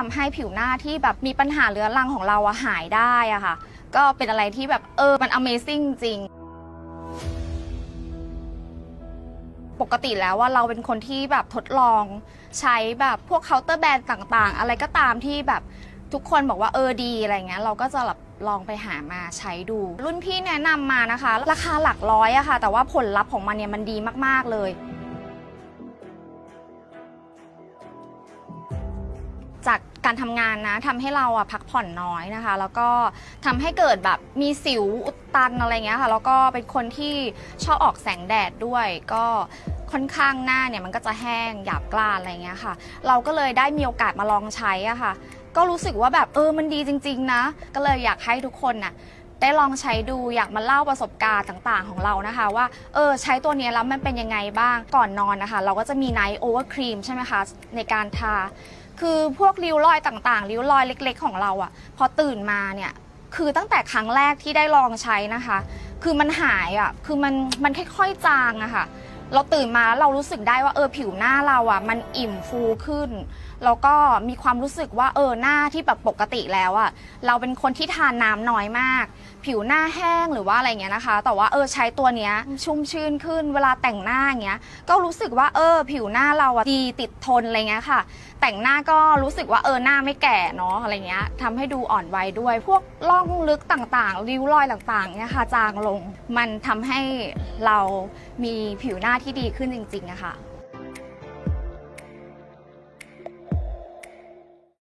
ทำให้ผิวหน้าที่แบบมีปัญหาเรื้อรังของเราอะหายได้อะค่ะ ก็เป็นอะไรที่แบบเออมัน Amazing จริง ปกติแล้วว่าเราเป็นคนที่แบบทดลองใช้แบบพวกเคาน์เตอร์แบรนด์ต่างๆ อะไรก็ตามที่แบบทุกคนบอกว่าเออดีอะไรเงี้ยเราก็จะแบบลองไปหามาใช้ดู รุ่นพี่แนะนำมานะคะ ราคาหลักร้อยอะค่ะ แต่ว่าผลลัพธ์ของมันเนี่ยมันดีมากๆเลย จากการทำงานนะทำให้เราอะพักผ่อนน้อยนะคะ แล้วก็ทำให้เกิดแบบมีสิวอุดตันอะไรเงี้ยค่ะ แล้วก็เป็นคนที่ชอบออกแสงแดดด้วย ก็ค่อนข้างหน้าเนี่ยมันก็จะแห้งหยาบกร้านอะไรเงี้ยค่ะ เราก็เลยได้มีโอกาสมาลองใช้อะค่ะ ก็รู้สึกว่าแบบเออมันดีจริง ๆ นะ ก็เลยอยากให้ทุกคนน่ะ ได้ลองใช้ดูอยากมาเล่าประสบการณ์ต่างๆ ของเรานะคะ ว่าเออใช้ตัวนี้แล้วมันเป็นยังไงบ้างก่อนนอนนะคะ เราก็จะมีไนท์โอเวอร์ครีมใช่ไหมคะในการทา คือพวกริ้วรอยต่างๆริ้วรอยเล็ก ๆ ของเราอะพอตื่นมาเนี่ยคือตั้งแต่ครั้งแรกที่ได้ลองใช้นะคะ คือมันหายอะคือมันมันค่อยๆจางอะค่ะ เราตื่นมาแล้วเรารู้สึกได้ว่าเออผิวหน้าเราอะมันอิ่มฟูขึ้น แล้วก็มีความรู้สึกว่าเออหน้าที่แบบปกติแล้วอะเราเป็นคนที่ทานน้ำน้อยมาก ผิวหน้าแห้งหรือว่าอะไรเงี้ยนะคะ แต่ว่าเออใช้ตัวเนี้ยชุ่มชื่นขึ้น เวลาแต่งหน้าอย่างเงี้ย ก็รู้สึกว่าเออ ผิวหน้าเราอะดีติดทนอะไรเงี้ยค่ะ แต่งหน้าก็รู้สึกว่าเออหน้าไม่แก่เนาะอะไรเงี้ยทำให้ดูอ่อนวัยด้วย พวกร่องลึกต่างๆ ริ้วรอยต่างๆเนี่ยค่ะจางลง มันทำให้เรามีผิวหน้าที่ดีขึ้นจริงๆอะค่ะ